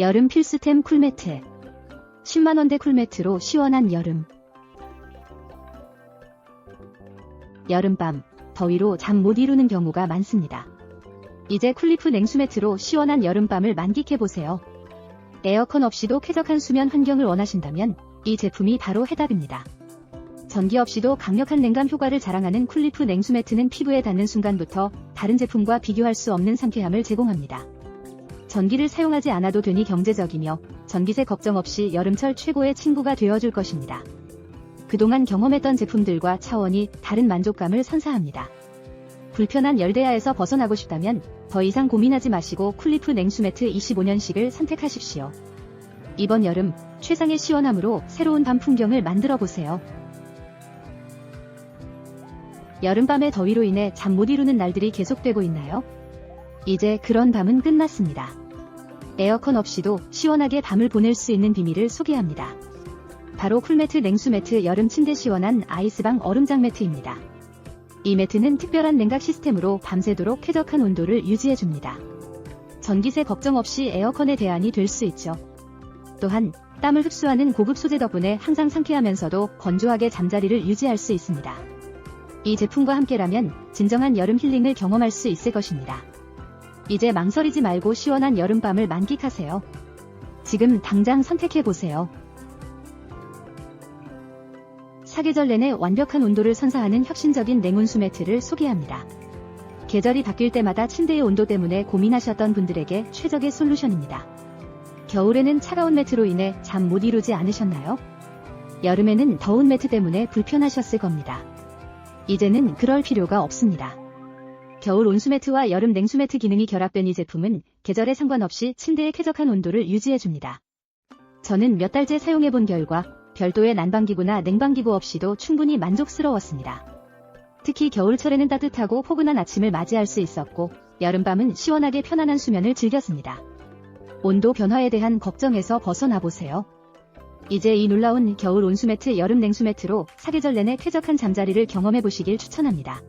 여름 필수템 쿨매트. 10만원대 쿨매트로 시원한 여름. 여름밤, 더위로 잠 못 이루는 경우가 많습니다. 이제 쿨리프 냉수매트로 시원한 여름밤을 만끽해보세요. 에어컨 없이도 쾌적한 수면 환경을 원하신다면 이 제품이 바로 해답입니다. 전기 없이도 강력한 냉감 효과를 자랑하는 쿨리프 냉수매트는 피부에 닿는 순간부터 다른 제품과 비교할 수 없는 상쾌함을 제공합니다. 전기를 사용하지 않아도 되니 경제적이며 전기세 걱정 없이 여름철 최고의 친구가 되어줄 것입니다. 그동안 경험했던 제품들과 차원이 다른 만족감을 선사합니다. 불편한 열대야에서 벗어나고 싶다면 더 이상 고민하지 마시고 쿨리프 냉수매트 25년식을 선택하십시오. 이번 여름 최상의 시원함으로 새로운 밤 풍경을 만들어 보세요. 여름밤의 더위로 인해 잠 못 이루는 날들이 계속되고 있나요? 이제 그런 밤은 끝났습니다. 에어컨 없이도 시원하게 밤을 보낼 수 있는 비밀을 소개합니다. 바로 쿨매트 냉수 매트 여름 침대 시원한 아이스방 얼음장 매트입니다. 이 매트는 특별한 냉각 시스템으로 밤새도록 쾌적한 온도를 유지해줍니다. 전기세 걱정 없이 에어컨의 대안이 될 수 있죠. 또한 땀을 흡수하는 고급 소재 덕분에 항상 상쾌하면서도 건조하게 잠자리를 유지할 수 있습니다. 이 제품과 함께라면 진정한 여름 힐링을 경험할 수 있을 것입니다. 이제 망설이지 말고 시원한 여름밤을 만끽하세요. 지금 당장 선택해보세요. 사계절 내내 완벽한 온도를 선사하는 혁신적인 냉온수 매트를 소개합니다. 계절이 바뀔 때마다 침대의 온도 때문에 고민하셨던 분들에게 최적의 솔루션입니다. 겨울에는 차가운 매트로 인해 잠 못 이루지 않으셨나요? 여름에는 더운 매트 때문에 불편하셨을 겁니다. 이제는 그럴 필요가 없습니다. 겨울 온수매트와 여름 냉수매트 기능이 결합된 이 제품은 계절에 상관없이 침대의 쾌적한 온도를 유지해줍니다. 저는 몇 달째 사용해본 결과 별도의 난방기구나 냉방기구 없이도 충분히 만족스러웠습니다. 특히 겨울철에는 따뜻하고 포근한 아침을 맞이할 수 있었고 여름밤은 시원하게 편안한 수면을 즐겼습니다. 온도 변화에 대한 걱정에서 벗어나 보세요. 이제 이 놀라운 겨울 온수매트 여름 냉수매트로 사계절 내내 쾌적한 잠자리를 경험해 보시길 추천합니다.